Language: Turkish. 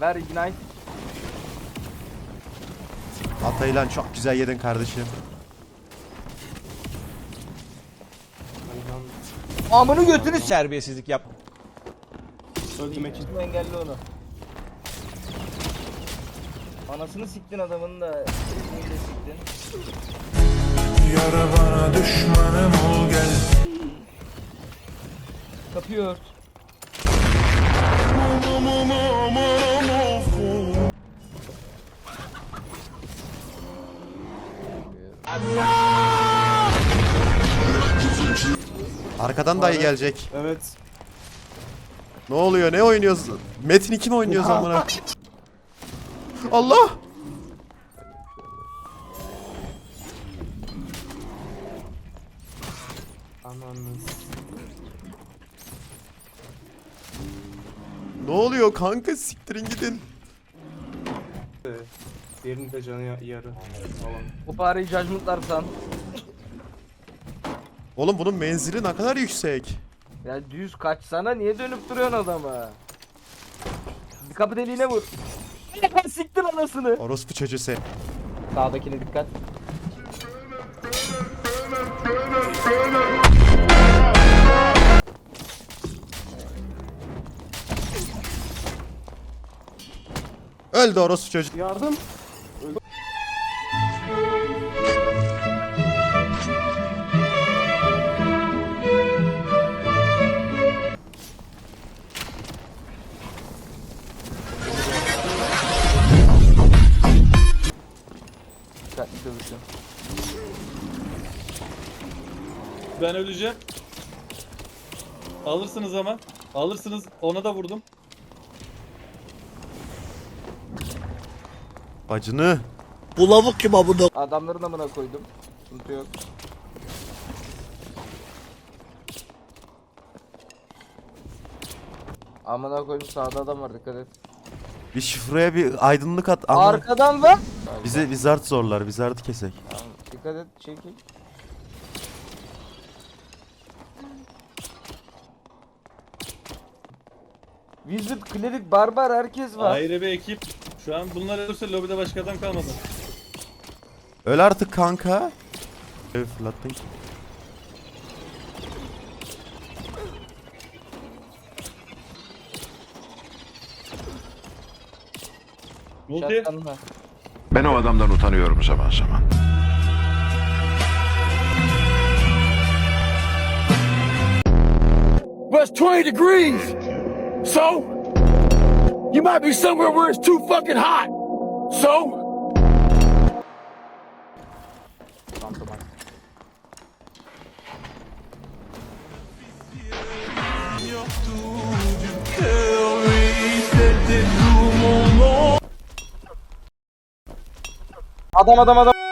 Ver ignite. Ataylan çok güzel yedin kardeşim. Amını götünü s*** Terbiyesizlik yap. Öldüm Ekin. engelle onu. Anasını siktin adamın da. ismini de siktin. Yara bana düşmanım ol gel Kapıyı ört. Arkadan dayı gelecek. Evet. Ne oluyor? Ne oynuyoruz? Metin 2 mi oynuyoruz amına? Allah! Ananız. Ne oluyor kanka? Siktirin gidin. Diğerinin de canı ya- yarı falan. Bu pareyi judgmentlarsan. Oğlum bunun menzili ne kadar yüksek. Ya düz kaçsana niye dönüp duruyorsun adama? Bir kapı deliğine vur. Siktir anasını. Orospu çocuğu. Sağdakine dikkat. Öldü orospu çocuğu. Yardım. Dikkatli dövüşün. Ben öleceğim. Alırsınız ama. Alırsınız. Ona da vurdum. Bacını. Adamların amına koydum. Sıkıntı yok. Amına koydum sağda adam var dikkat et. Bir şifreye bir aydınlık at. Ama Arkadan lan. Bize wizard zorlar. Wizard'ı kesek. Tamam, dikkat et çekil. Wizard, Cleric, Barbar herkes var. Ayrı bir ekip. Şu an bunlar ölürse lobide başka adam kalmadı. Öl artık kanka. Ev fırlattın ki. Multi. Ben o adamdan utanıyorum zaman zaman. Well, it's 20 degrees. So, you might be somewhere where it's too fucking hot. So, Adam adam adam.